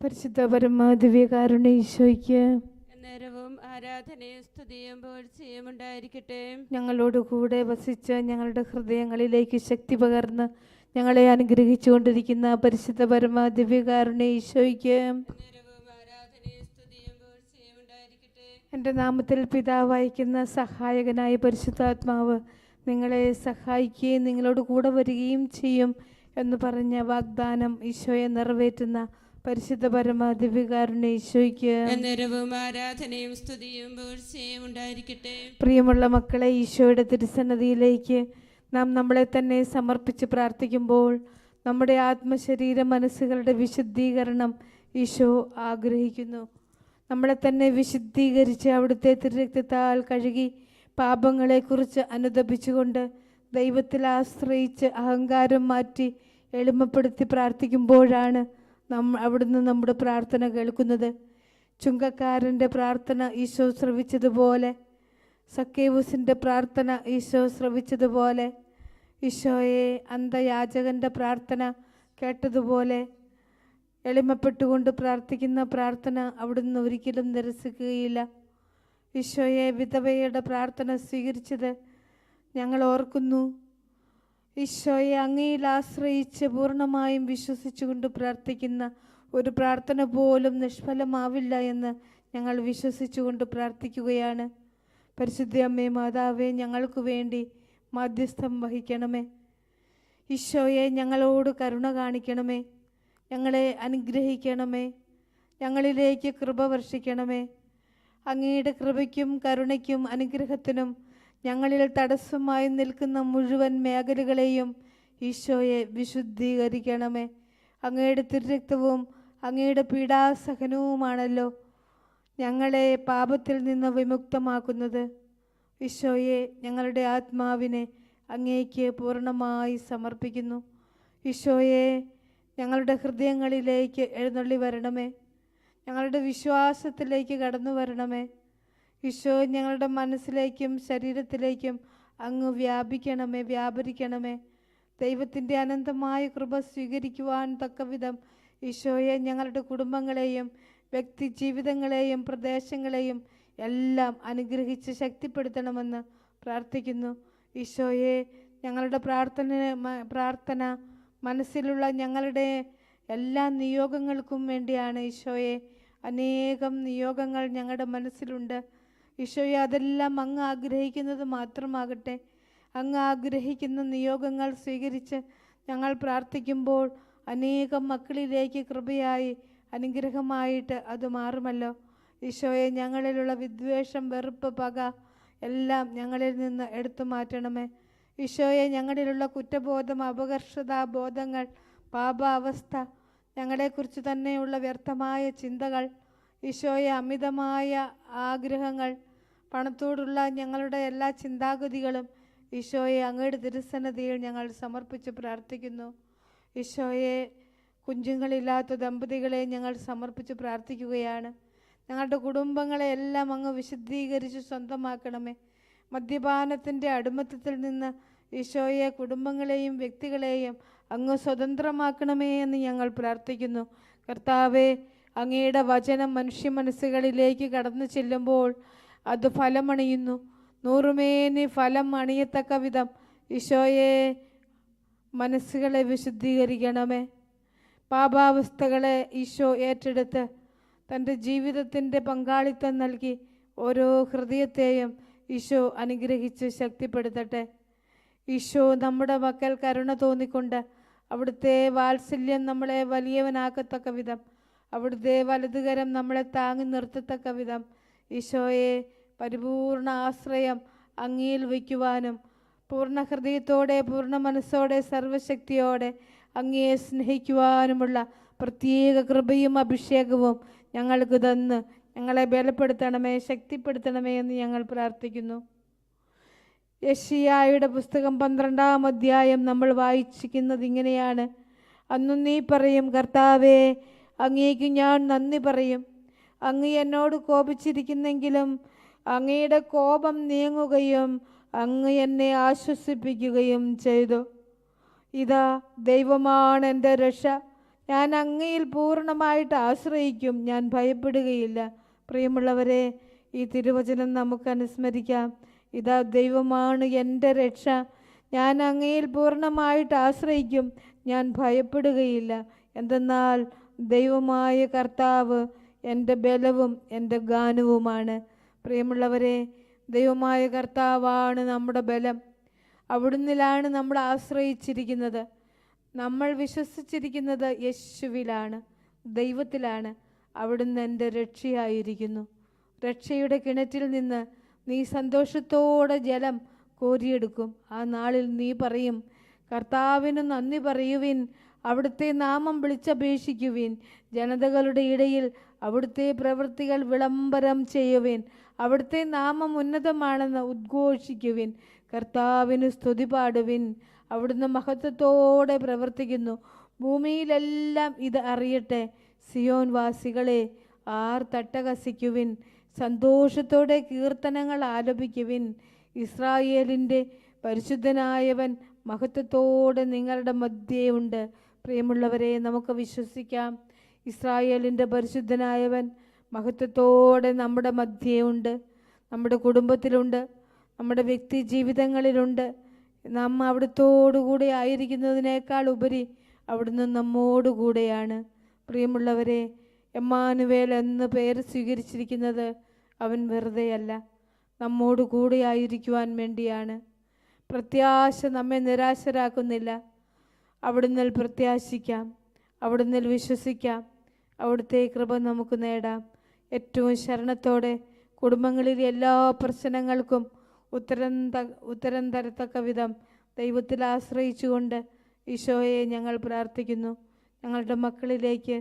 പരിശുദ്ധ പരമാദിവ്യകാരുണ്യ ഈശോയ്ക്ക് നേരവും ആരാധനയും സ്തുതിയും പുകഴ്ചയും ഉണ്ടായിരിക്കട്ടെ. ഞങ്ങളോടുകൂടെ വസിച്ച് ഞങ്ങളുടെ ഹൃദയങ്ങളിലേക്ക് ശക്തി പകർന്ന് ഞങ്ങളെ അനുഗ്രഹിച്ചുകൊണ്ടിരിക്കുന്ന പരിശുദ്ധ ഈശോയ്ക്ക് സ്തുതിയും പുകഴ്ചയും ഉണ്ടായിരിക്കട്ടെ. എന്റെ നാമത്തിൽ പിതാവ് അയക്കുന്ന സഹായകനായ പരിശുദ്ധാത്മാവ് നിങ്ങളെ സഹായിക്കുകയും നിങ്ങളോട് കൂടെ വരികയും ചെയ്യും എന്ന് പറഞ്ഞ വാഗ്ദാനം ഈശോയെ നിറവേറ്റുന്ന പരിശുദ്ധ പരമാദിവ്യകാരുണ്യ ഈശോയ്ക്ക് നേരവും ആരാധനയും സ്തുതിയും പുകഴ്ചയും ഉണ്ടായിരിക്കട്ടെ. പ്രിയമുള്ള മക്കളെ ഈശോയുടെ തിരുസന്നതിയിലേക്ക് നാം നമ്മളെ തന്നെ സമർപ്പിച്ച് പ്രാർത്ഥിക്കുമ്പോൾ നമ്മുടെ ആത്മശരീര മനസ്സുകളുടെ വിശുദ്ധീകരണം ഈശോ ആഗ്രഹിക്കുന്നു. നമ്മളെ തന്നെ വിശുദ്ധീകരിച്ച് അവിടുത്തെ തിരുരക്തത്താൽ കഴുകി പാപങ്ങളെക്കുറിച്ച് അനുദപിച്ചുകൊണ്ട് ദൈവത്തിൽ ആശ്രയിച്ച് അഹങ്കാരം മാറ്റി എളിമപ്പെടുത്തി പ്രാർത്ഥിക്കുമ്പോഴാണ് നമ്മ അവിടുന്ന് നമ്മുടെ പ്രാർത്ഥന കേൾക്കുന്നത്. ചുങ്കക്കാരന്റെ പ്രാർത്ഥന ഈശോ ശ്രവിച്ചതുപോലെ സക്കേവൂസിന്റെ പ്രാർത്ഥന ഈശോ ശ്രവിച്ചതുപോലെ ഈശോയെ അന്ധയാചകന്റെ പ്രാർത്ഥന കേട്ടതുപോലെ എളിമപ്പെട്ടുകൊണ്ട് പ്രാർത്ഥിക്കുന്ന പ്രാർത്ഥന അവിടുന്ന് ഒരിക്കലും നിരസിക്കുകയില്ല. ഈശോയെ വിധവയുടെ പ്രാർത്ഥന സ്വീകരിച്ചത് ഞങ്ങൾ ഓർക്കുന്നു. ഈശോയെ അങ്ങയിൽ ആശ്രയിച്ച് പൂർണമായും വിശ്വസിച്ചുകൊണ്ട് പ്രാർത്ഥിക്കുന്ന ഒരു പ്രാർത്ഥന പോലും നിഷ്ഫലമാവില്ല എന്ന് ഞങ്ങൾ വിശ്വസിച്ചുകൊണ്ട് പ്രാർത്ഥിക്കുകയാണ്. പരിശുദ്ധ അമ്മേ മാതാവേ ഞങ്ങൾക്ക് വേണ്ടി മധ്യസ്ഥം വഹിക്കണമേ. ഈശോയെ ഞങ്ങളോട് കരുണ കാണിക്കണമേ. ഞങ്ങളെ അനുഗ്രഹിക്കണമേ. ഞങ്ങളിലേക്ക് കൃപ വർഷിക്കണമേ. അങ്ങയുടെ കൃപയ്ക്കും കരുണയ്ക്കും അനുഗ്രഹത്തിനും ഞങ്ങളിൽ തടസ്സമായി നിൽക്കുന്ന മുഴുവൻ മേഖലകളെയും ഈശോയെ വിശുദ്ധീകരിക്കണമേ. അങ്ങയുടെ തിരുരക്തവും അങ്ങയുടെ പീഡാസഹനവുമാണല്ലോ ഞങ്ങളെ പാപത്തിൽ നിന്ന് വിമുക്തമാക്കുന്നത്. ഈശോയെ ഞങ്ങളുടെ ആത്മാവിനെ അങ്ങേക്ക് പൂർണമായി സമർപ്പിക്കുന്നു. ഈശോയെ ഞങ്ങളുടെ ഹൃദയങ്ങളിലേക്ക് എഴുന്നള്ളി വരണമേ. ഞങ്ങളുടെ വിശ്വാസത്തിലേക്ക് കടന്നു വരണമേ. ഈശോ ഞങ്ങളുടെ മനസ്സിലേക്കും ശരീരത്തിലേക്കും അങ്ങ് വ്യാപിക്കണമേ വ്യാപരിക്കണമേ. ദൈവത്തിന്റെ അനന്തമായ കൃപ സ്വീകരിക്കുവാൻ തക്കവിധം ഈശോയെ ഞങ്ങളുടെ കുടുംബങ്ങളെയും വ്യക്തി ജീവിതങ്ങളെയും പ്രദേശങ്ങളെയും എല്ലാം അനുഗ്രഹിച്ച് ശക്തിപ്പെടുത്തണമെന്ന് പ്രാർത്ഥിക്കുന്നു. ഈശോയെ ഞങ്ങളുടെ പ്രാർത്ഥന പ്രാർത്ഥന മനസ്സിലുള്ള ഞങ്ങളുടെ എല്ലാ നിയോഗങ്ങൾക്കും വേണ്ടിയാണ് ഈശോയെ. അനേകം നിയോഗങ്ങൾ ഞങ്ങളുടെ മനസ്സിലുണ്ട്. ഈശോയെ അതെല്ലാം അങ്ങ് ആഗ്രഹിക്കുന്നത് മാത്രമാകട്ടെ. അങ്ങ് ആഗ്രഹിക്കുന്ന നിയോഗങ്ങൾ സ്വീകരിച്ച് ഞങ്ങൾ പ്രാർത്ഥിക്കുമ്പോൾ അനേകം മക്കളിലേക്ക് കൃപയായി അനുഗ്രഹമായിട്ട് അത് മാറുമല്ലോ. ഈശോയെ ഞങ്ങളിലുള്ള വിദ്വേഷം വെറുപ്പ് പക എല്ലാം ഞങ്ങളിൽ നിന്ന് എടുത്തു മാറ്റണമേ. ഈശോയെ ഞങ്ങളിലുള്ള കുറ്റബോധം അപകർഷത ബോധങ്ങൾ പാപാവസ്ഥ ഞങ്ങളെക്കുറിച്ച് തന്നെയുള്ള വ്യർത്ഥമായ ചിന്തകൾ ഈശോയെ അമിതമായ ആഗ്രഹങ്ങൾ പണത്തോടുള്ള ഞങ്ങളുടെ എല്ലാ ചിന്താഗതികളും ഈശോയെ അങ്ങയുടെ തിരുസന്നതിയിൽ ഞങ്ങൾ സമർപ്പിച്ച് പ്രാർത്ഥിക്കുന്നു. ഈശോയെ കുഞ്ഞുങ്ങളില്ലാത്ത ദമ്പതികളെ ഞങ്ങൾ സമർപ്പിച്ച് പ്രാർത്ഥിക്കുകയാണ്. ഞങ്ങളുടെ കുടുംബങ്ങളെ എല്ലാം അങ്ങ് വിശുദ്ധീകരിച്ച് സ്വന്തമാക്കണമേ. മദ്യപാനത്തിന്റെ അടിമത്തത്തിൽ നിന്ന് ഈശോയെ കുടുംബങ്ങളെയും വ്യക്തികളെയും അങ്ങ് സ്വതന്ത്രമാക്കണമേ എന്ന് ഞങ്ങൾ പ്രാർത്ഥിക്കുന്നു. കർത്താവെ അങ്ങയുടെ വചനം മനുഷ്യ മനസ്സുകളിലേക്ക് കടന്നു ചെല്ലുമ്പോൾ അത് ഫലമണിയുന്നു. നൂറുമേനി ഫലം അണിയത്തക്ക വിധം ഈശോയെ മനസ്സുകളെ വിശുദ്ധീകരിക്കണമേ. പാപാവസ്ഥകളെ ഈശോ ഏറ്റെടുത്ത് തന്റെ ജീവിതത്തിന്റെ പങ്കാളിത്തം നൽകി ഓരോ ഹൃദയത്തെയും ഈശോ അനുഗ്രഹിച്ച് ശക്തിപ്പെടുത്തട്ടെ. ഈശോ നമ്മുടെ മക്കൾ കരുണ തോന്നിക്കൊണ്ട് അവിടുത്തെ വാത്സല്യം നമ്മളെ വലിയവനാക്കത്തക്ക വിധം അവിടുത്തെ വലതുകരം നമ്മളെ താങ്ങി നിർത്തത്തക്ക വിധം ഈശോയെ പരിപൂർണ ആശ്രയം അങ്ങിയിൽ വയ്ക്കുവാനും പൂർണ ഹൃദയത്തോടെ പൂർണ മനസ്സോടെ സർവശക്തിയോടെ അങ്ങയെ സ്നേഹിക്കുവാനുമുള്ള പ്രത്യേക കൃപയും അഭിഷേകവും ഞങ്ങൾക്ക് തന്ന് ഞങ്ങളെ ബലപ്പെടുത്തണമേ ശക്തിപ്പെടുത്തണമേ എന്ന് ഞങ്ങൾ പ്രാർത്ഥിക്കുന്നു. യഷിയായുടെ പുസ്തകം പന്ത്രണ്ടാം അധ്യായം നമ്മൾ വായിച്ചിരിക്കുന്നത് ഇങ്ങനെയാണ്. അന്നു നീ പറയും കർത്താവേ അങ്ങേക്ക് ഞാൻ നന്ദി പറയും. അങ്ങ് എന്നോട് കോപിച്ചിരിക്കുന്നെങ്കിലും അങ്ങയുടെ കോപം നീങ്ങുകയും അങ്ങ് എന്നെ ആശ്വസിപ്പിക്കുകയും ചെയ്തു. ഇതാ ദൈവമാണ് എന്റെ രക്ഷ. ഞാൻ അങ്ങയിൽ പൂർണമായിട്ട് ആശ്രയിക്കും. ഞാൻ ഭയപ്പെടുകയില്ല. പ്രിയമുള്ളവരെ ഈ തിരുവചനം നമുക്ക് അനുസ്മരിക്കാം. ഇതാ ദൈവമാണ് എന്റെ രക്ഷ. ഞാൻ അങ്ങയിൽ പൂർണമായിട്ട് ആശ്രയിക്കും. ഞാൻ ഭയപ്പെടുകയില്ല. എന്തെന്നാൽ ദൈവമായ കർത്താവ് എന്റെ ബലവും എന്റെ ഗാനവുമാണ്. പ്രിയമുള്ളവരെ ദൈവമായ കർത്താവാണ് നമ്മുടെ ബലം. അവിടുന്നിലാണ് നമ്മൾ ആശ്രയിച്ചിരിക്കുന്നത്. നമ്മൾ വിശ്വസിച്ചിരിക്കുന്നത് യേശുവിലാണ് ദൈവത്തിലാണ്. അവിടുന്ന് എന്റെ രക്ഷയായിരിക്കുന്നു. രക്ഷയുടെ കിണറ്റിൽ നിന്ന് നീ സന്തോഷത്തോടെ ജലം കോരിയെടുക്കും. ആ നാളിൽ നീ പറയും കർത്താവിന് നന്ദി പറയുവിൻ അവിടുത്തെ നാമം വിളിച്ചപേക്ഷിക്കുവിൻ. ജനതകളുടെ ഇടയിൽ അവിടുത്തെ പ്രവൃത്തികൾ വിളംബരം ചെയ്യുവിൻ. അവിടുത്തെ നാമം ഉന്നതമാണെന്ന് ഉദ്ഘോഷിക്കുവിൻ. കർത്താവിന് സ്തുതി പാടുവിൻ. അവിടുന്ന് മഹത്വത്തോടെ പ്രവർത്തിക്കുന്നു. ഭൂമിയിലെല്ലാം ഇത് അറിയട്ടെ. സിയോൻ വാസികളെ ആർ തട്ടകസിക്കുവിൻ സന്തോഷത്തോടെ കീർത്തനങ്ങൾ ആലപിക്കുവിൻ. ഇസ്രായേലിന്റെ പരിശുദ്ധനായവൻ മഹത്വത്തോടെ നിങ്ങളുടെ മധ്യേ ഉണ്ട്. പ്രിയമുള്ളവരെ നമുക്ക് വിശ്വസിക്കാം. ഇസ്രായേലിന്റെ പരിശുദ്ധനായവൻ മഹത്വത്തോടെ നമ്മുടെ മധ്യയുണ്ട് നമ്മുടെ കുടുംബത്തിലുണ്ട് നമ്മുടെ വ്യക്തി ജീവിതങ്ങളിലുണ്ട്. നാം അവിടുത്തോടുകൂടെ ആയിരിക്കുന്നതിനേക്കാൾ ഉപരി അവിടുന്ന് നമ്മോടുകൂടെയാണ്. പ്രിയമുള്ളവരെ എമ്മാനുവേൽ എന്ന് പേര് സ്വീകരിച്ചിരിക്കുന്നത് അവൻ വെറുതെയല്ല നമ്മോട് കൂടെ ആയിരിക്കുവാൻ വേണ്ടിയാണ്. പ്രത്യാശ നമ്മെ നിരാശരാക്കുന്നില്ല. അവിടുന്ന് പ്രത്യാശിക്കാം അവിടുന്ന് വിശ്വസിക്കാം. അവിടുത്തെ കൃപ നമുക്ക് നേടാം. ഏറ്റവും ശരണത്തോടെ കുടുംബങ്ങളിൽ എല്ലാ പ്രശ്നങ്ങൾക്കും ഉത്തരം ത ഉത്തരം തരത്തക്ക വിധം ദൈവത്തിൽ ആശ്രയിച്ചുകൊണ്ട് ഈശോയെ ഞങ്ങൾ പ്രാർത്ഥിക്കുന്നു. ഞങ്ങളുടെ മക്കളിലേക്ക്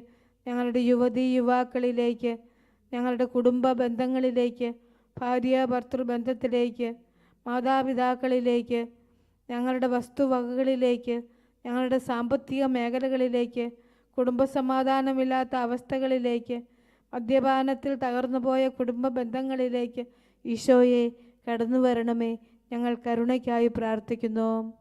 ഞങ്ങളുടെ യുവതി യുവാക്കളിലേക്ക് ഞങ്ങളുടെ കുടുംബ ബന്ധങ്ങളിലേക്ക് ഭാര്യ ഭർത്തൃ ബന്ധത്തിലേക്ക് മാതാപിതാക്കളിലേക്ക് ഞങ്ങളുടെ വസ്തുവകകളിലേക്ക് ഞങ്ങളുടെ സാമ്പത്തിക മേഖലകളിലേക്ക് കുടുംബസമാധാനമില്ലാത്ത അവസ്ഥകളിലേക്ക് മദ്യപാനത്തിൽ തകർന്നുപോയ കുടുംബ ബന്ധങ്ങളിലേക്ക് ഈശോയെ കടന്നു വരണമേ. ഞങ്ങൾ കരുണയ്ക്കായി പ്രാർത്ഥിക്കുന്നു.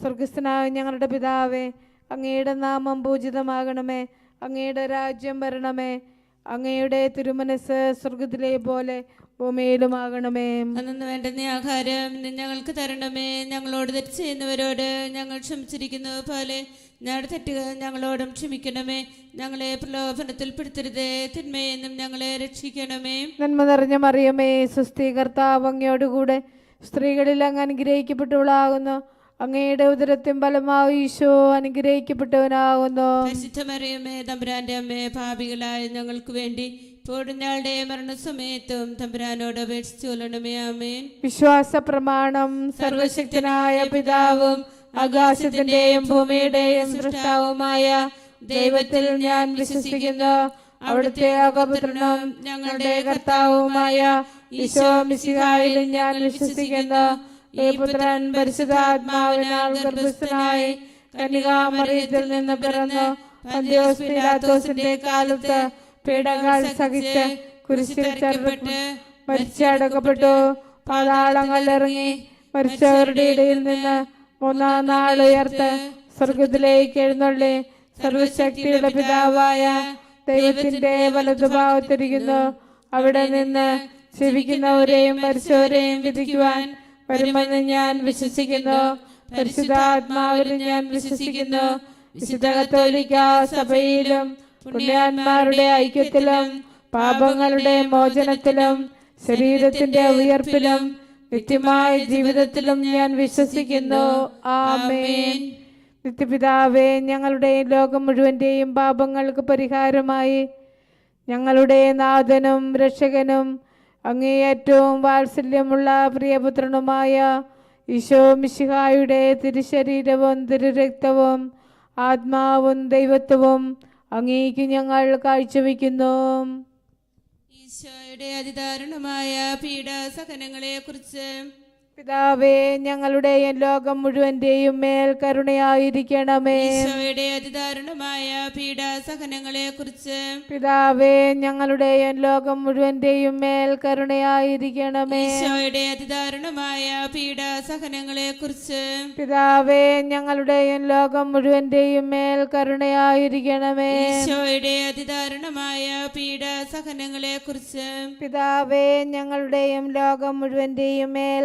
സ്വർഗസ്ഥനായ ഞങ്ങളുടെ പിതാവേ അങ്ങയുടെ നാമം പൂജിതമാകണമേ. അങ്ങയുടെ രാജ്യം വരണമേ. അങ്ങയുടെ തിരുമനസ് സ്വർഗത്തിലെ പോലെ ഭൂമിയിലുമാകണമേ അന്നു വേണ്ടുന്ന ആഹാരം ഞങ്ങൾക്ക് തരണമേ. ഞങ്ങളോട് തെറ്റ് ചെയ്യുന്നവരോട് ഞങ്ങൾ ക്ഷമിച്ചിരിക്കുന്ന. പോലെ ഞങ്ങളുടെ തെറ്റുകൾ ഞങ്ങളോടും ക്ഷമിക്കണമേ. ഞങ്ങളെ പ്രലോഭനത്തിൽ പെടുത്തരുതേ. തിന്മയെന്നും ഞങ്ങളെ രക്ഷിക്കണമേ. നന്മ നിറഞ്ഞ മറിയമേ സുസ്ഥി കർത്താവ് അങ്ങയോടുകൂടെ സ്ത്രീകളിൽ അങ്ങ് അനുഗ്രഹിക്കപ്പെട്ടവളാകുന്നു. അങ്ങയുടെ ഉദരത്തിൻ ഫലമാവും ഈശോ അനുഗ്രഹിക്കപ്പെട്ടവനാകുന്നു. പരിശുദ്ധമറിയമേ തമ്പുരാന്റെ അമ്മേ ഭാവികളായ ഞങ്ങൾക്ക് വേണ്ടി ഞങ്ങളുടെ മരണസമയത്തും തമ്പുരാനോട് അപേക്ഷിച്ചു ആമേൻ. വിശ്വാസ പ്രമാണം സർവശക്തനായ പിതാവും ആകാശത്തിന്റെയും ഭൂമിയുടെയും സൃഷ്ടാവുമായ ദൈവത്തിൽ ഞാൻ വിശ്വസിക്കുന്നു. അവിടുത്തെ അകപുത്രനും ഞങ്ങളുടെ കർത്താവുമായ ഈശോ മിശിഹായിലും ഞാൻ വിശ്വസിക്കുന്നു. ഈ പുത്രൻ പരിശുദ്ധാത്മാവിനാൽ ഗർഭസ്ഥനായി കന്യകാമറിയത്തിൽ നിന്ന് പിറന്നു പന്തിയോസ് പിലാത്തോസിന്റെ കാലത്ത് പീഡകൾ സഹിച്ച് കുരിശിൽ ചേർക്കപ്പെട്ട് മരിച്ചടക്കപ്പെട്ടു പാതാളങ്ങൾ ഇറങ്ങി മരിച്ചവരുടെ ഇടയിൽ നിന്ന് മൂന്നാം നാൾ ഉയർത്ത് സ്വർഗത്തിലേക്ക് എഴുന്നള്ളി. സർവശക്തിയുടെ പിതാവായ ദൈവത്തിന്റെ വലതുഭാവത്തിരിക്കുന്നു അവിടെ നിന്ന് ജീവിക്കുന്നവരെയും മരിച്ചവരെയും വിധിക്കുവാൻ വരുമെന്ന് ഞാൻ വിശ്വസിക്കുന്നു. പരിശുദ്ധാത്മാവിൽ ഞാൻ വിശ്വസിക്കുന്നു. വിശുദ്ധ കത്തോലിക്ക സഭയിലും പുണ്യാന്മാരുടെ ഐക്യത്തിലും പാപങ്ങളുടെ മോചനത്തിലും ശരീരത്തിന്റെ ഉയർപ്പിലും നിത്യമായ ജീവിതത്തിലും ഞാൻ വിശ്വസിക്കുന്നു. ആമേൻ. നിത്യപിതാവേ ഞങ്ങളുടെ ലോകം മുഴുവന്റെയും പാപങ്ങൾക്ക് പരിഹാരമായി. ഞങ്ങളുടെ നാഥനും രക്ഷകനും അങ്ങേയറ്റവും വാത്സല്യമുള്ള പ്രിയപുത്രനുമായ ഈശോ മിശിഹായുടെ തിരുശരീരവും തിരുരക്തവും ആത്മാവും ദൈവത്വവും അങ്ങേക്ക് ഞങ്ങൾ കാഴ്ചവെക്കുന്നു. ഈശോയുടെ അതിദാരുണമായ പീഡാസഹനങ്ങളെ കുറിച്ച് പിതാവേ ഞങ്ങളുടെയും ലോകം മുഴുവന്റെയും മേൽ കരുണയായിരിക്കണമേ. ഈശോയുടെ അതിദാരുണമായ പീഡാസഹനങ്ങളെ കുറിച്ച് പിതാവേ ഞങ്ങളുടെയും ലോകം മുഴുവന്റെയും മേൽ കരുണയായിരിക്കണമേ. ഈശോയുടെ അതിദാരുണമായ പീഡാസഹനങ്ങളെ കുറിച്ച് പിതാവേ ഞങ്ങളുടെയും ലോകം മുഴുവന്റെയും മേൽ കരുണയായിരിക്കണമേ. ഈശോയുടെ അതിദാരുണമായ പീഡാസഹനങ്ങളെ കുറിച്ച് പിതാവേ ഞങ്ങളുടെയും ലോകം മുഴുവന്റെയും മേൽ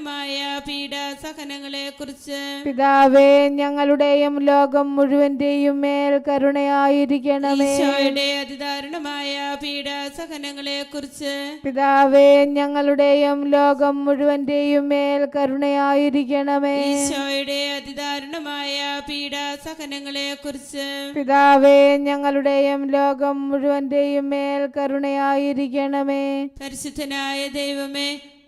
അതിദാരുണമായ പീഡാസഹനങ്ങളെ കുറിച്ച് പിതാവേ ഞങ്ങളുടെയും ലോകം മുഴുവന്റെയും മേൽ കരുണയായിരിക്കണമേ. ഈശോയുടെ അതിദാരുണമായ പീഡാസഹനങ്ങളെ കുറിച്ച് പിതാവേ ഞങ്ങളുടെയും ലോകം മുഴുവന്റെയും മേൽ കരുണയായിരിക്കണമേ. ഈശോയുടെ അതിദാരുണമായ പീഡാസഹനങ്ങളെ കുറിച്ച് പിതാവേ ഞങ്ങളുടെയും ലോകം മുഴുവന്റെയും മേൽ കരുണയായിരിക്കണമേ. പരിശുദ്ധനായ ദൈവമേ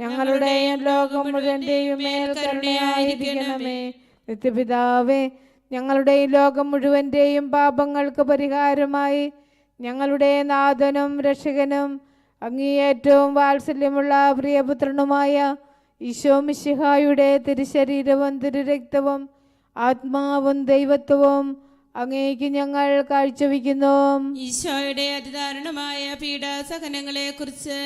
ഞങ്ങളുടെയും ലോകം മുഴുവന്റെയും മേൽ കരുണയായിരിക്കണമേ. നിത്യപിതാവേ ഞങ്ങളുടെ ലോകം മുഴുവന്റെയും പാപങ്ങൾക്ക് പരിഹാരമായി. ഞങ്ങളുടെ നാഥനും രക്ഷകനും അങ്ങേയറ്റവും വാത്സല്യമുള്ള പ്രിയപുത്രനുമായ ഈശോ മിശിഹായുടെ തിരുശരീരവും തിരുരക്തവും ആത്മാവും ദൈവത്വവും അങ്ങേക്ക് ഞങ്ങൾ കാഴ്ചവെക്കുന്നു. ഈശോയുടെ അതിദാരുണമായ പീഡാസഹനങ്ങളെ കുറിച്ച്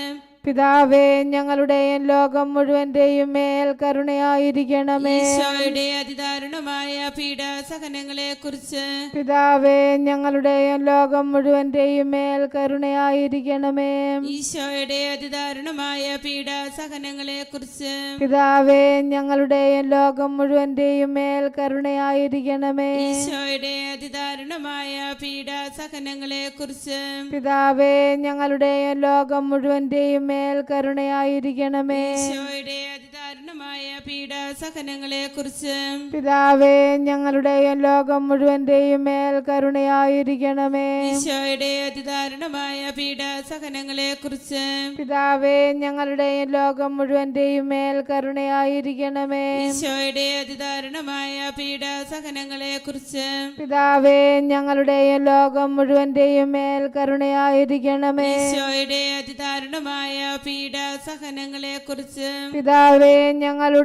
പിതാവേ ഞങ്ങളുടെയും ലോകം മുഴുവന്റെയും മേൽ കരുണയായിരിക്കണമേ. ഈശോയുടെ അതിദാരുണമായ പീഡാസഹനങ്ങളെ കുറിച്ച് പിതാവേ ഞങ്ങളുടെയും ലോകം മുഴുവന്റെയും മേൽ കരുണയായിരിക്കണമേ. ഈശോയുടെ അതിദാരുണമായ പീഡാസഹനങ്ങളെ കുറിച്ച് പിതാവേ ഞങ്ങളുടെയും ലോകം മുഴുവന്റെയും മേൽ കരുണയായിരിക്കണമേ. ഈശോയുടെ അതിദാരുണമായ പീഡാസഹനങ്ങളെ കുറിച്ച് പിതാവേ ഞങ്ങളുടെയും ലോകം മുഴുവന്റെയും മേൽ കരുണയായിരിക്കണമേ. പീഡാസഹനങ്ങളെ കുറിച്ച് പിതാവേ ഞങ്ങളുടെയും ലോകം മുഴുവന്റെയും മേൽ കരുണയായിരിക്കണമേ. ഈശോയുടെ അതിദാരുണമായ പീഡാസഹനങ്ങളെ കുറിച്ച് പിതാവേ ഞങ്ങളുടെയും ലോകം മുഴുവന്റെയും മേൽ കരുണയായിരിക്കണമേ. ഈശോയുടെ അതിദാരുണമായ പീഡാസഹനങ്ങളെ കുറിച്ച് പിതാവേ ഞങ്ങളുടെയും ലോകം മുഴുവന്റെയും മേൽ കരുണയായിരിക്കണമേ. ഈശോയുടെ അതിദാരുണമായ പീഡാസഹനങ്ങളെ കുറിച്ച് പിതാവേ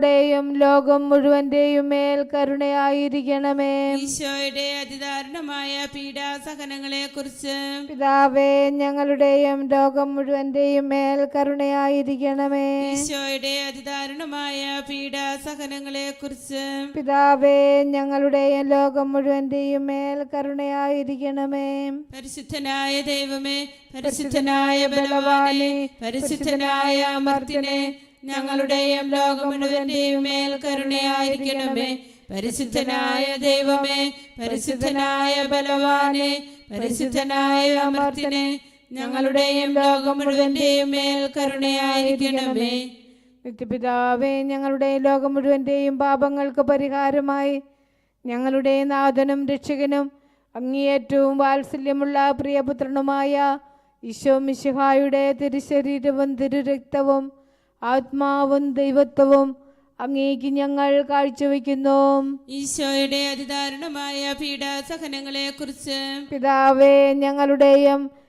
ഞങ്ങളുടെയും ലോകം മുഴുവന്റെയും മേൽ കരുണയായിരിക്കണമേ. ഈശോയുടെ അതിദാരുണമായ പീഡാസഹനങ്ങളെ കുറിച്ച് പിതാവേ ഞങ്ങളുടെയും ലോകം മുഴുവന്റെയും മേൽ കരുണയായിരിക്കണമേ. ഈശോയുടെ അതിദാരുണമായ പീഡാസഹനങ്ങളെ കുറിച്ച് പിതാവേ ഞങ്ങളുടെയും ലോകം മുഴുവന്റെയും മേൽ കരുണയായിരിക്കണമേ. പരിശുദ്ധനായ ദൈവമേ പരിശുദ്ധനായ ബലവാനെ പരിശുദ്ധനായ അമർത്തിനെ ഞങ്ങളുടെയും ലോകമുഴുവന്റെയും മേൽ കരുണയായിരിക്കണമേ. പരിശുദ്ധനായ ദൈവമേ പരിശുദ്ധനായ ബലവാനെ പരിശുദ്ധനായ അമർത്തിനെ ഞങ്ങളുടെയും ലോകം മുഴുവന്റെയും മേൽ കരുണയായിരിക്കണമേ. നിത്യപിതാവേ ഞങ്ങളുടെ ലോകം മുഴുവന്റെയും പാപങ്ങൾക്ക് പരിഹാരമായി ഞങ്ങളുടെ നാഥനും രക്ഷകനും അങ്ങേയറ്റവും വാത്സല്യമുള്ള പ്രിയപുത്രനുമായ ഈശോ മിശിഹായുടെ തിരുശരീരവും തിരുരക്തവും ആത്മാവും ദൈവത്വവും അങ്ങേക്ക് ഞങ്ങൾ കാഴ്ചവെക്കുന്നു. ഈശോയുടെ അതിദാരുണമായ പീഡാസഹനങ്ങളെ കുറിച്ച് പിതാവേ ഞങ്ങളുടെയും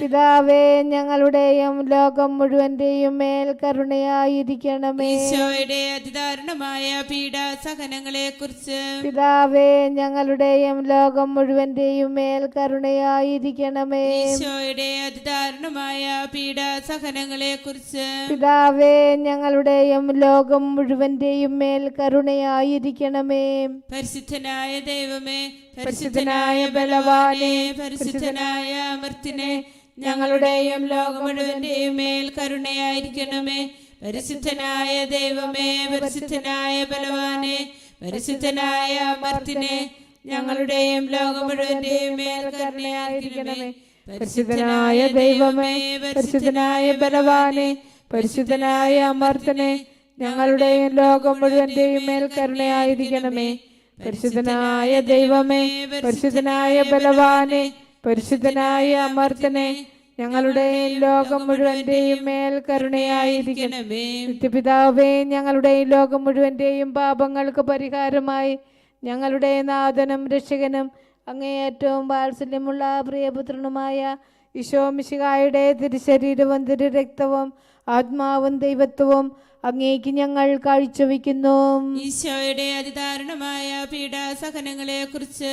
പിതാവേ ഞങ്ങളുടെയും ലോകം മുഴുവന്റെയും മേൽ കരുണയായിരിക്കണമേ. ഈശോയുടെ അതിദാരുണമായ പീഡ സഹനങ്ങളെ കുറിച്ച് പിതാവേ ഞങ്ങളുടെയും ലോകം മുഴുവന്റെയും മേൽ കരുണയായിരിക്കണമേ. ഈശോയുടെ അതിദാരുണമായ പീഡ സഹനങ്ങളെ കുറിച്ച് പിതാവേ ഞങ്ങളുടെയും ലോകം മുഴുവന്റെയും മേൽ കരുണയായിരിക്കണമേ. പരിശുദ്ധനായ ദൈവമേ പരിശുദ്ധനായ ബലവാനെ പരിശുദ്ധനായ അമർത്തിനെ ഞങ്ങളുടെയും ലോകം മുഴുവന്റെയും മേൽ കരുണയായിരിക്കണമേ. പരിശുദ്ധനായ ദൈവമേ പരിശുദ്ധനായ ബലവാനെ പരിശുദ്ധനായ അമർത്തിനെ ഞങ്ങളുടെയും ലോകം മുഴുവന്റെയും മേൽ കരുണയായിരിക്കണമേ. പരിശുദ്ധനായ ദൈവമേ പരിശുദ്ധനായ ബലവാനെ പരിശുദ്ധനായ അമർത്തനെ ഞങ്ങളുടെയും ലോകം മുഴുവന്റെയും മേൽ കരുണയായിരിക്കണമേ. പരിശുദ്ധനായ ദൈവമേ പരിശുദ്ധനായ ബലവാനെ പരിശുദ്ധനായ അമർത്തനെ ഞങ്ങളുടെ ലോകം മുഴുവന്റെയും മേൽ കരുണയായിരിക്കണമേ. ണമേ നിത്യപിതാവേ ഞങ്ങളുടെയും ലോകം മുഴുവന്റെയും പാപങ്ങൾക്ക് പരിഹാരമായി ഞങ്ങളുടെ നാഥനും രക്ഷകനും അങ്ങേയറ്റവും വാത്സല്യമുള്ള പ്രിയപുത്രനുമായ ഈശോമിശിഹായുടെ തിരുശരീരവും തിരുരക്തവും ആത്മാവും ദൈവത്വവും അങ്ങേക്ക് ഞങ്ങൾ കാഴ്ചവെക്കുന്നു. ഈശോയുടെ അതിദാരുണമായ പീഡാസഹനങ്ങളെ കുറിച്ച്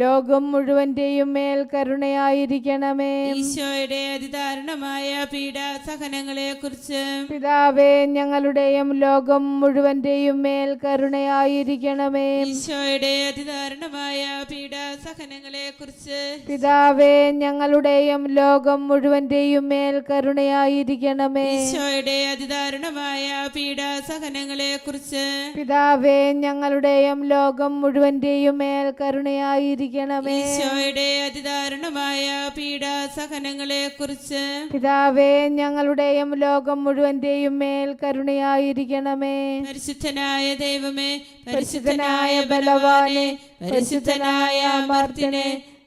ലോകം മുഴുവന്റെയും മേൽ കരുണയായിരിക്കണമേ. ഈശോയുടെ അതിദാരുണമായ പീഡാസഹനങ്ങളെ കുറിച്ച് പിതാവേ ഞങ്ങളുടെയും ലോകം മുഴുവന്റെയും മേൽ കരുണയായിരിക്കണമേ. ഈശോയുടെ അതിദാരുണമായ പീഡാസഹനങ്ങളെ കുറിച്ച് പിതാവേ ഞങ്ങളുടെയും ലോകം മുഴുവന്റെയും മേൽ കരുണയായിരിക്കണമേ. ഈശോയുടെ അതിദാരുണമായ പീഡാസഹനങ്ങളെ കുറിച്ച് പിതാവേ ഞങ്ങളുടെയും ലോകം മുഴുവന്റെയും മേൽ ഈശോയുടെ അതിദാരുണമായ പീഡാസഹനങ്ങളെ കുറിച്ച് പിതാവേ ഞങ്ങളുടെയും ലോകം മുഴുവന്റെയും മേൽ കരുണയായിരിക്കണമേ. പരിശുദ്ധനായ ദൈവമേ പരിശുദ്ധനായ ബലവാനെ പരിശുദ്ധനായ അമർത്തിനെ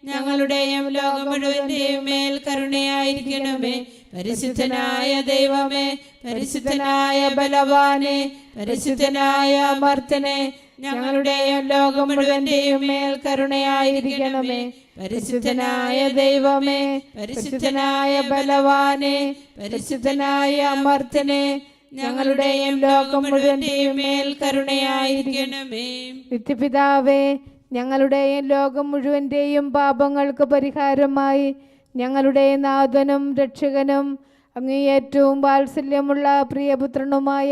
ഞങ്ങളുടെയും ലോകം മുഴുവന്റെയും മേൽ കരുണയായിരിക്കണമേ. പരിശുദ്ധനായ ദൈവമേ പരിശുദ്ധനായ ബലവാനെ പരിശുദ്ധനായ അമർത്തനെ ഞങ്ങളുടെയും ലോകം മുഴുവന്റെയും മേൽ കരുണയായിരിക്കണമേ. പരിശുദ്ധനായ ദൈവമേ. പരിശുദ്ധനായ ബലവാനെ. പരിശുദ്ധനായ അമർത്തനെ ഞങ്ങളുടെയും ലോകം മുഴുവന്റെയും മേൽ കരുണയായിരിക്കണമേ. നിത്യപിതാവേ ഞങ്ങളുടെയും ലോകം മുഴുവന്റെയും പാപങ്ങൾക്ക് പരിഹാരമായി ഞങ്ങളുടെ നാഥനും രക്ഷകനും അങ്ങേ ഏറ്റവും വാത്സല്യമുള്ള പ്രിയപുത്രനുമായ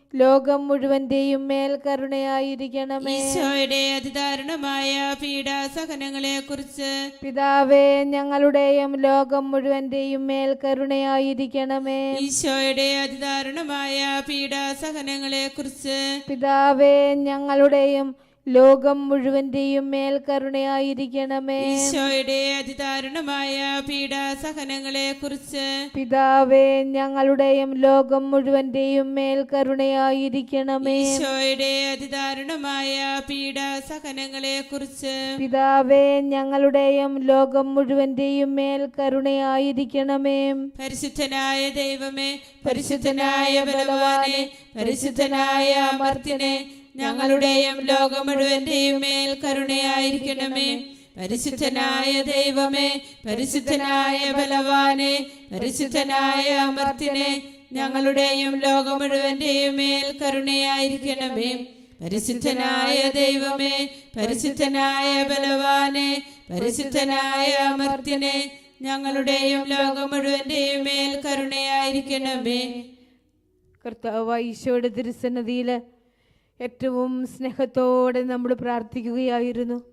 ലോകം മുഴുവന്റെയും മേൽ കരുണയായിരിക്കണമേ. ഈശോയുടെ അതിദാരുണമായ പീഡാസഹനങ്ങളെ കുറിച്ച് പിതാവേ ഞങ്ങളുടെയും ലോകം മുഴുവന്റെയും മേൽ കരുണയായിരിക്കണമേ. ഈശോയുടെ അതിദാരുണമായ പീഡാസഹനങ്ങളെ കുറിച്ച് പിതാവേ ഞങ്ങളുടെയും ലോകം മുഴുവന്റെയും മേൽ കരുണയായിരിക്കണമേ. ഈശോയുടെ അതിദാരുണമായ പീഡാസഹനങ്ങളെ കുറിച്ച് പിതാവേ ഞങ്ങളുടെയും ലോകം മുഴുവന്റെയും മേൽ കരുണയായിരിക്കണമേ. ഈശോയുടെ അതിദാരുണമായ പീഡാസഹനങ്ങളെ കുറിച്ച് പിതാവേ ഞങ്ങളുടെയും ലോകം മുഴുവന്റെയും മേൽ കരുണയായിരിക്കണമേ. പരിശുദ്ധനായ ദൈവമേ പരിശുദ്ധനായ ബലവാനെ പരിശുദ്ധനായ അമർത്തിനെ ഞങ്ങളുടെയും ലോകം മുഴുവന്റെയും മേൽ കരുണയായിരിക്കണമേ. പരിശുദ്ധനായ ദൈവമേ പരിശുദ്ധനായ ബലവാനെ പരിശുദ്ധനായ അമർത്തിനെ ഞങ്ങളുടെയും ലോകം മുഴുവന്റെയും മേൽ കരുണയായിരിക്കണമേ. പരിശുദ്ധനായ ദൈവമേ പരിശുദ്ധനായ ബലവാനെ പരിശുദ്ധനായ അമർത്തിനെ ഞങ്ങളുടെയും ലോകം മുഴുവന്റെയും മേൽ കരുണയായിരിക്കണമേ. കർത്താവ് ഈശോയുടെ തിരുസന്നതിയിൽ ഏറ്റവും സ്നേഹത്തോടെ നമ്മൾ പ്രാർത്ഥിക്കുകയായിരുന്നു.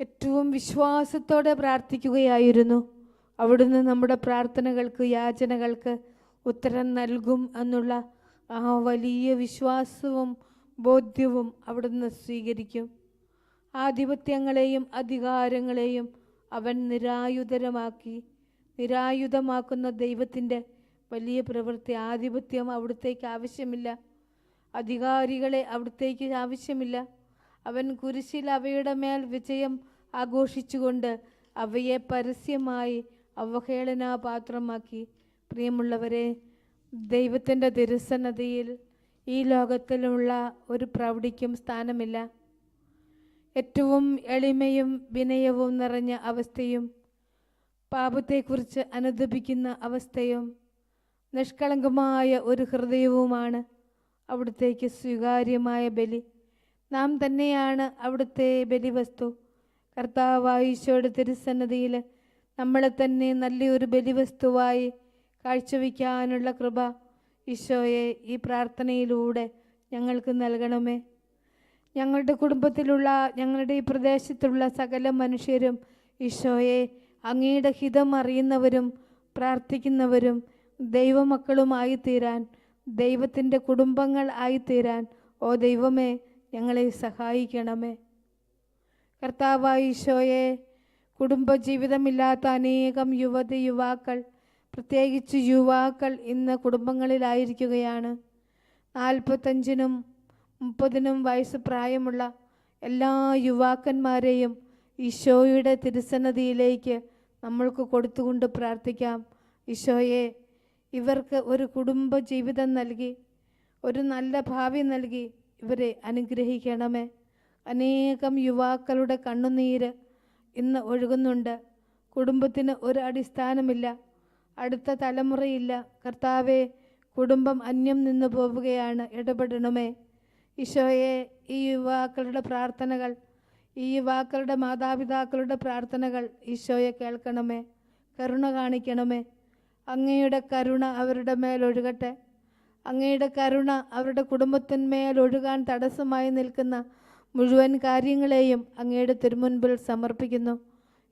ഏറ്റവും വിശ്വാസത്തോടെ പ്രാർത്ഥിക്കുകയായിരുന്നു. അവിടുന്ന് നമ്മുടെ പ്രാർത്ഥനകൾക്ക് യാചനകൾക്ക് ഉത്തരം നൽകും എന്നുള്ള ആ വലിയ വിശ്വാസവും ബോധ്യവും അവിടുന്ന് സ്വീകരിക്കും. ആധിപത്യങ്ങളെയും അധികാരങ്ങളെയും അവൻ നിരായുധരമാക്കി. നിരായുധമാക്കുന്ന ദൈവത്തിന്റെ വലിയ പ്രവൃത്തി ആധിപത്യം അവിടുത്തേക്ക് ആവശ്യമില്ല. അധികാരികളെ അവിടത്തേക്ക് ആവശ്യമില്ല. അവൻ കുരിശിൽ അവയുടെ മേൽ വിജയം ആഘോഷിച്ചുകൊണ്ട് അവയെ പരസ്യമായി അവഹേളനാപാത്രമാക്കി. പ്രിയമുള്ളവരെ ദൈവത്തിന്റെ തിരുസന്നതിയിൽ ഈ ലോകത്തിലുള്ള ഒരു പ്രൗഢിക്കും സ്ഥാനമില്ല. ഏറ്റവും എളിമയും വിനയവും നിറഞ്ഞ അവസ്ഥയും പാപത്തെക്കുറിച്ച് അനുദപിക്കുന്ന അവസ്ഥയും നിഷ്കളങ്കമായ ഒരു ഹൃദയവുമാണ് അവിടുത്തേക്ക് സ്വീകാര്യമായ ബലി. നാം തന്നെയാണ് അവിടുത്തെ ബലിവസ്തു. കർത്താവായുശോയുടെ തിരുസന്നതിയിൽ നമ്മളെ തന്നെ നല്ലൊരു ബലിവസ്തുവായി കാഴ്ചവെക്കാനുള്ള കൃപ ഈശോയെ ഈ പ്രാർത്ഥനയിലൂടെ ഞങ്ങൾക്ക് നൽകണമേ. ഞങ്ങളുടെ കുടുംബത്തിലുള്ള ഞങ്ങളുടെ ഈ പ്രദേശത്തുള്ള സകല മനുഷ്യരും ഈശോയെ അങ്ങയുടെ ഹിതം അറിയുന്നവരും പ്രാർത്ഥിക്കുന്നവരും ദൈവമക്കളുമായി തീരാൻ ദൈവത്തിന്റെ കുടുംബങ്ങൾ ആയിത്തീരാൻ ഓ ദൈവമേ ഞങ്ങളെ സഹായിക്കണമേ. കർത്താവായിശോയെ കുടുംബജീവിതമില്ലാത്ത അനേകം യുവതി യുവാക്കൾ പ്രത്യേകിച്ച് യുവാക്കൾ ഇന്ന് കുടുംബങ്ങളിലായിരിക്കുകയാണ്. നാൽപ്പത്തഞ്ചിനും മുപ്പതിനും വയസ്സ് പ്രായമുള്ള എല്ലാ യുവാക്കന്മാരെയും ഈശോയുടെ തിരുസന്നതിയിലേക്ക് നമ്മൾക്ക് കൊടുത്തുകൊണ്ട് പ്രാർത്ഥിക്കാം. ഈശോയെ ഇവർക്ക് ഒരു കുടുംബ ജീവിതം നൽകി ഒരു നല്ല ഭാവി നൽകി ഇവരെ അനുഗ്രഹിക്കണമേ. അനേകം യുവാക്കളുടെ കണ്ണുനീര് ഇന്ന് ഒഴുകുന്നുണ്ട്. കുടുംബത്തിന് ഒരു അടിസ്ഥാനമില്ല. അടുത്ത തലമുറയില്ല. കർത്താവെ കുടുംബം അന്യം നിന്ന് പോവുകയാണ്. ഇടപെടണമേ. ഈശോയെ ഈ യുവാക്കളുടെ പ്രാർത്ഥനകൾ ഈ യുവാക്കളുടെ മാതാപിതാക്കളുടെ പ്രാർത്ഥനകൾ ഈശോയെ കേൾക്കണമേ. കരുണ കാണിക്കണമേ. അങ്ങയുടെ കരുണ അവരുടെ മേൽ ഒഴുകട്ടെ. അങ്ങയുടെ കരുണ അവരുടെ കുടുംബത്തിന്മേൽ ഒഴുകാൻ തടസ്സമായി നിൽക്കുന്ന മുഴുവൻ കാര്യങ്ങളെയും അങ്ങയുടെ തിരുമുൻപിൽ സമർപ്പിക്കുന്നു.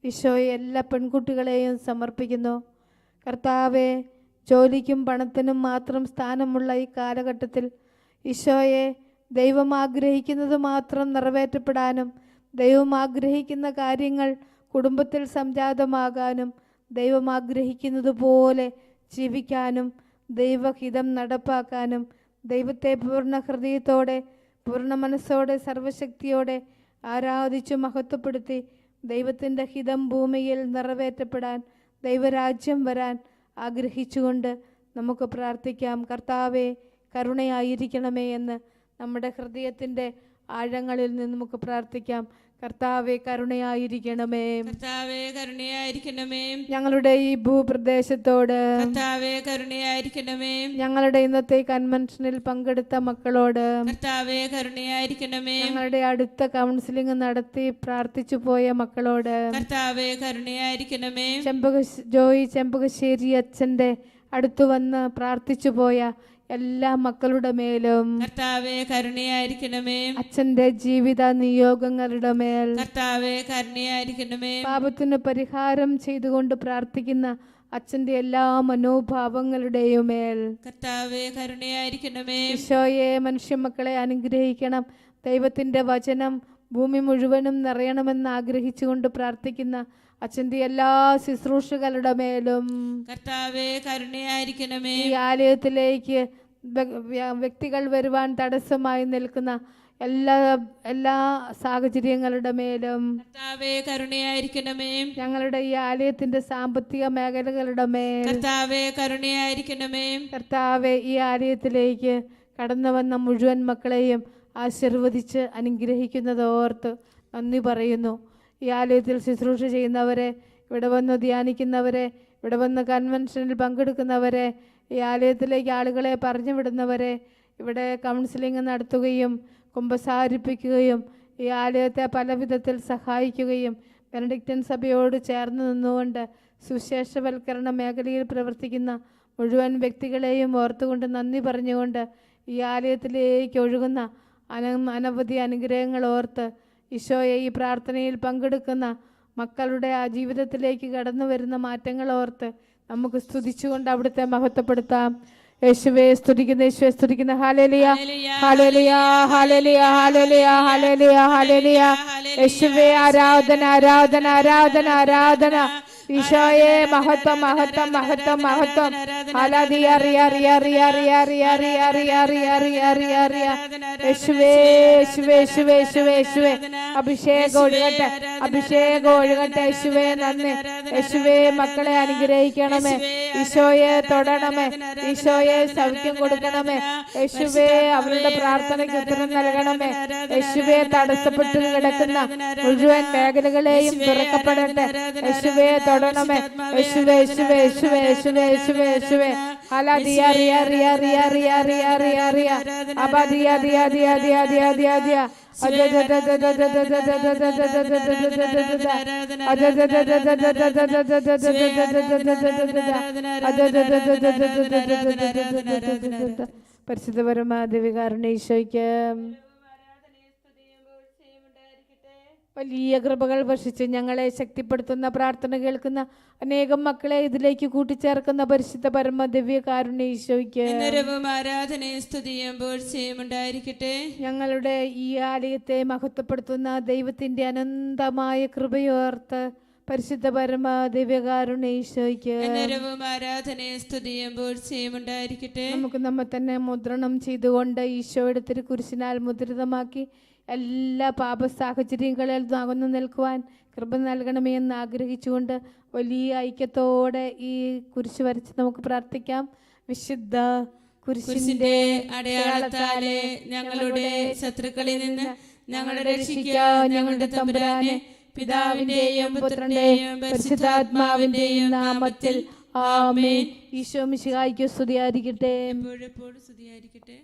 ഈശോയെ എല്ലാ പെൺകുട്ടികളെയും സമർപ്പിക്കുന്നു. കർത്താവെ ജോലിക്കും പണത്തിനും മാത്രം സ്ഥാനമുള്ള ഈ കാലഘട്ടത്തിൽ ഈശോയെ ദൈവം ആഗ്രഹിക്കുന്നത് മാത്രം നിറവേറ്റപ്പെടാനും ദൈവം ആഗ്രഹിക്കുന്ന കാര്യങ്ങൾ കുടുംബത്തിൽ സംജാതമാകാനും ദൈവം ആഗ്രഹിക്കുന്നത് പോലെ ജീവിക്കാനും ദൈവഹിതം നടപ്പാക്കാനും ദൈവത്തെ പൂർണ ഹൃദയത്തോടെ പൂർണ മനസ്സോടെ സർവശക്തിയോടെ ആരാധിച്ചു മഹത്വപ്പെടുത്തി ദൈവത്തിന്റെ ഹിതം ഭൂമിയിൽ നിറവേറ്റപ്പെടാൻ ദൈവരാജ്യം വരാൻ ആഗ്രഹിച്ചുകൊണ്ട് നമുക്ക് പ്രാർത്ഥിക്കാം. കർത്താവെ കരുണയായിരിക്കണമേ എന്ന് നമ്മുടെ ഹൃദയത്തിന്റെ ആഴങ്ങളിൽ നിന്ന് നമുക്ക് പ്രാർത്ഥിക്കാം. കർത്താവെ കരുണയായിരിക്കണമേ. കർത്താവെ കരുണയായിരിക്കണമേ. ഞങ്ങളുടെ ഈ ഭൂപ്രദേശത്തോട് കർത്താവെ കരുണയായിരിക്കണമേ. ഞങ്ങളുടെ ഇന്നത്തെ കൺവെൻഷനിൽ പങ്കെടുത്ത മക്കളോട് കർത്താവെ കരുണയായിരിക്കണമേ. ഞങ്ങളുടെ അടുത്ത കൗൺസിലിംഗ് നടത്തി പ്രാർത്ഥിച്ചു പോയ മക്കളോട് കർത്താവെ കരുണയായിരിക്കണമേ. ചെമ്പക ജോയി ചെമ്പകശ്ശേരി അച്ഛന്റെ അടുത്തു വന്ന് പ്രാർത്ഥിച്ചു പോയ എല്ലാ മക്കളുടെ മേലും കർത്താവേ കരുണയായിരിക്കണമേ. അച്ഛന്റെ ജീവിത നിയോഗങ്ങളുടെ മേൽ കർത്താവേ കരുണയായിരിക്കണമേ. പാപത്തിന് പരിഹാരം ചെയ്തുകൊണ്ട് പ്രാർത്ഥിക്കുന്ന അച്ഛന്റെ എല്ലാ മനോഭാവങ്ങളുടെയും മേൽ കർത്താവേ കരുണയായിരിക്കണമേ. ഈശോയെ മനുഷ്യ മക്കളെ അനുഗ്രഹിക്കണം. ദൈവത്തിന്റെ വചനം ഭൂമി മുഴുവനും നിറയണമെന്ന് ആഗ്രഹിച്ചുകൊണ്ട് പ്രാർത്ഥിക്കുന്ന അച്ഛന്റെ എല്ലാ ശുശ്രൂഷകളുടെ മേലും കർത്താവേ കരുണയായിരിക്കണമേ. ഈ ആലയത്തിലേക്ക് വ്യ- വ്യ- വ്യക്തികൾ വരുവാൻ തടസ്സമായി നിൽക്കുന്ന എല്ലാ എല്ലാ സാഹചര്യങ്ങളുടെ മേലും കർത്താവേ കരുണയായിരിക്കണമേ. ഞങ്ങളുടെ ഈ ആലയത്തിന്റെ സാമ്പത്തിക മേഖലകളുടെ മേൽ കർത്താവേ കരുണയായിരിക്കണമേ. കർത്താവെ ഈ ആലയത്തിലേക്ക് കടന്നു വന്ന മുഴുവൻ മക്കളെയും ആശീർവദിച്ച് അനുഗ്രഹിക്കുന്നതോർത്ത് നന്ദി പറയുന്നു. ഈ ആലയത്തിൽ ശുശ്രൂഷ ചെയ്യുന്നവരെ ഇവിടെ വന്ന് ധ്യാനിക്കുന്നവരെ ഇവിടെ വന്ന് കൺവെൻഷനിൽ പങ്കെടുക്കുന്നവരെ ഈ ആലയത്തിലേക്ക് ആളുകളെ പറഞ്ഞു വിടുന്നവരെ ഇവിടെ കൗൺസിലിംഗ് നടത്തുകയും കുമ്പസാരിപ്പിക്കുകയും ഈ ആലയത്തെ പല വിധത്തിൽ സഹായിക്കുകയും ബെനഡിക്റ്റൻ സഭയോട് ചേർന്ന് നിന്നുകൊണ്ട് സുശേഷവൽക്കരണ മേഖലയിൽ പ്രവർത്തിക്കുന്ന മുഴുവൻ വ്യക്തികളെയും ഓർത്തുകൊണ്ട് നന്ദി പറഞ്ഞുകൊണ്ട് ഈ ആലയത്തിലേക്ക് ഒഴുകുന്ന അന അനവധി അനുഗ്രഹങ്ങൾ ഓർത്ത് ഈശോയെ ഈ പ്രാർത്ഥനയിൽ പങ്കെടുക്കുന്ന മക്കളുടെ ആ ജീവിതത്തിലേക്ക് കടന്നു വരുന്ന മാറ്റങ്ങൾ ഓർത്ത് നമുക്ക് സ്തുതിച്ചുകൊണ്ട് അവിടുത്തെ മഹത്വപ്പെടുത്താം. യേശുവെ സ്തുതിക്കുന്ന യേശുവെ സ്തുതിക്കുന്ന. Hallelujah hallelujah hallelujah hallelujah hallelujah hallelujah യേശുവെ ആരാധന ആരാധന ആരാധന ആരാധന. ഈശോയെ മഹത്വം മഹത്വം മഹത്വം മഹത്വം. ഹാലാദി അറിയ അറിയ അറിയ അറിയ അറിയ അറിയ അറിയ അറിയ അറിയ അറിയ അറിയ യേശുവേ യേശുവേ യേശുവേ യേശുവേ യേശുവേ അഭിഷേകം ഒഴുകട്ടെ അഭിഷേകം ഒഴുകട്ടെ യേശുവേ നന്ദി. യേശുവേ മക്കളെ അനുഗ്രഹിക്കണമേ. ഈശോയെ തൊടണമേ. ഈശോയെ സൗഖ്യം കൊടുക്കണമേ. യേശുവേ അവരുടെ പ്രാർത്ഥനയ്ക്ക് ഉത്തരം നൽകണമേ. യേശുവേ തടസ്സപ്പെട്ടു കിടക്കുന്ന മുഴുവൻ മേഖലകളെയും തുറക്കപ്പെടട്ടെ. യേശുവേ തൊടണമേ. യേശുവേ യേശുവേ യേശുവേ യേശുവേ യേശുവേ യേശുവേ. അലാദിയ റിയ റിയ റിയ റിയ റിയ റിയ റിയ അബദിയ ദിയ ദിയ ദിയ ദിയ ദിയ ദിയ പരിശുദ്ധപരമാ ദേവികാരണ ഈശോയ്ക്ക്. വലിയ കൃപകൾ വർഷിച്ച് ഞങ്ങളെ ശക്തിപ്പെടുത്തുന്ന പ്രാർത്ഥന കേൾക്കുന്ന അനേകം മക്കളെ ഇതിലേക്ക് കൂട്ടിച്ചേർക്കുന്ന പരിശുദ്ധ പരമ ദിവ്യ കാരുണ്യ ഈശോയ്ക്ക് ആരാധനയും സ്തുതിയും ഉണ്ടായിരിക്കട്ടെ. ഞങ്ങളുടെ ഈ ആലയത്തെ മഹത്വപ്പെടുത്തുന്ന ദൈവത്തിന്റെ അനന്തമായ കൃപയോർത്ത് പരിശുദ്ധ പരമ ദിവ്യകാരുണ്യ ഈശോയ്ക്ക് ആരാധനയും സ്തുതിയും ഉണ്ടായിരിക്കട്ടെ. നമുക്ക് നമ്മെ തന്നെ മുദ്രണം ചെയ്തുകൊണ്ട് ഈശോയുടെ തിരുക്കുരിശിനാൽ മുദ്രിതമാക്കി എല്ലാ പാപ സാഹചര്യങ്ങളിൽ അകന്നു നിൽക്കുവാൻ കൃപ നൽകണമേ എന്ന് ആഗ്രഹിച്ചുകൊണ്ട് വലിയ ഐക്യത്തോടെ ഈ കുരിശ് വരച്ച് നമുക്ക് പ്രാർത്ഥിക്കാം. വിശുദ്ധ കുരിശിന്റെ അടയാളത്താലെ ഞങ്ങളുടെ ശത്രുക്കളിൽ നിന്ന് ഞങ്ങളെ രക്ഷിക്കുക ഞങ്ങളുടെ തമ്പുരാനെ പിതാവിന്റെയും പുത്രന്റെയും പരിശുദ്ധാത്മാവിന്റെയും നാമത്തിൽ ആമേൻ. ഈശോ മിശിഹായിക്ക് സ്തുതിയായിരിക്കട്ടെ. എപ്പോഴെപ്പോഴും സ്തുതിയായിരിക്കട്ടെ.